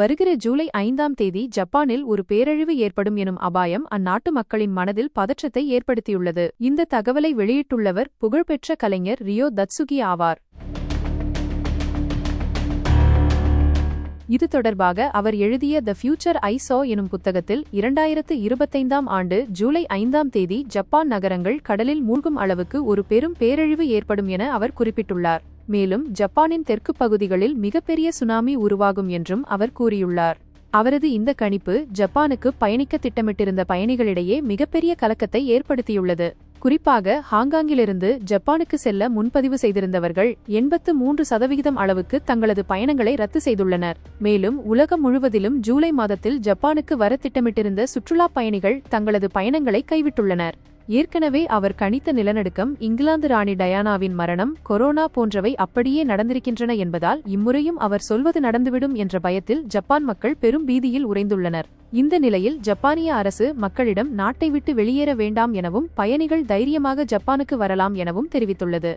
வருகிற ஜூலை ஐந்தாம் தேதி ஜப்பானில் ஒரு பேரழிவு ஏற்படும் எனும் அபாயம் அந்நாட்டு மக்களின் மனதில் பதற்றத்தை ஏற்படுத்தியுள்ளது. இந்த தகவலை வெளியிட்டுள்ளவர் புகழ்பெற்ற கலைஞர் ரியோ தத்சுகி ஆவார். இது தொடர்பாக அவர் எழுதிய த ஃபியூச்சர் ஐ சா எனும் புத்தகத்தில் இரண்டாயிரத்து இருபத்தைந்தாம் ஆண்டு ஜூலை ஐந்தாம் தேதி ஜப்பான் நகரங்கள் கடலில் மூழ்கும் அளவுக்கு ஒரு பெரும் பேரழிவு ஏற்படும் என அவர் குறிப்பிட்டுள்ளார். மேலும் ஜப்பானின் தெற்கு பகுதிகளில் மிகப்பெரிய சுனாமி உருவாகும் என்றும் அவர் கூறியுள்ளார். அவரது இந்த கணிப்பு ஜப்பானுக்கு பயணிக்க திட்டமிட்டிருந்த பயணிகளிடையே மிகப்பெரிய கலக்கத்தை ஏற்படுத்தியுள்ளது. குறிப்பாக ஹாங்காங்கிலிருந்து ஜப்பானுக்கு செல்ல முன்பதிவு செய்திருந்தவர்கள் எண்பத்து மூன்று சதவிகிதம் அளவுக்கு தங்களது பயணங்களை ரத்து செய்துள்ளனர். மேலும் உலகம் முழுவதிலும் ஜூலை மாதத்தில் ஜப்பானுக்கு வர திட்டமிட்டிருந்த சுற்றுலாப் பயணிகள் தங்களது பயணங்களை கைவிட்டுள்ளனர். ஏற்கனவே அவர் கணித்த நிலநடுக்கம் இங்கிலாந்து ராணி டயானாவின் மரணம் கொரோனா போன்றவை அப்படியே நடந்திருக்கின்றன என்பதால் இம்முறையும் அவர் சொல்வது நடந்துவிடும் என்ற பயத்தில் ஜப்பான் மக்கள் பெரும் பீதியில் உறைந்துள்ளனர். இந்த நிலையில் ஜப்பானிய அரசு மக்களிடம் நாட்டை விட்டு வெளியேற வேண்டாம் எனவும் பயணிகள் தைரியமாக ஜப்பானுக்கு வரலாம் எனவும் தெரிவித்துள்ளது.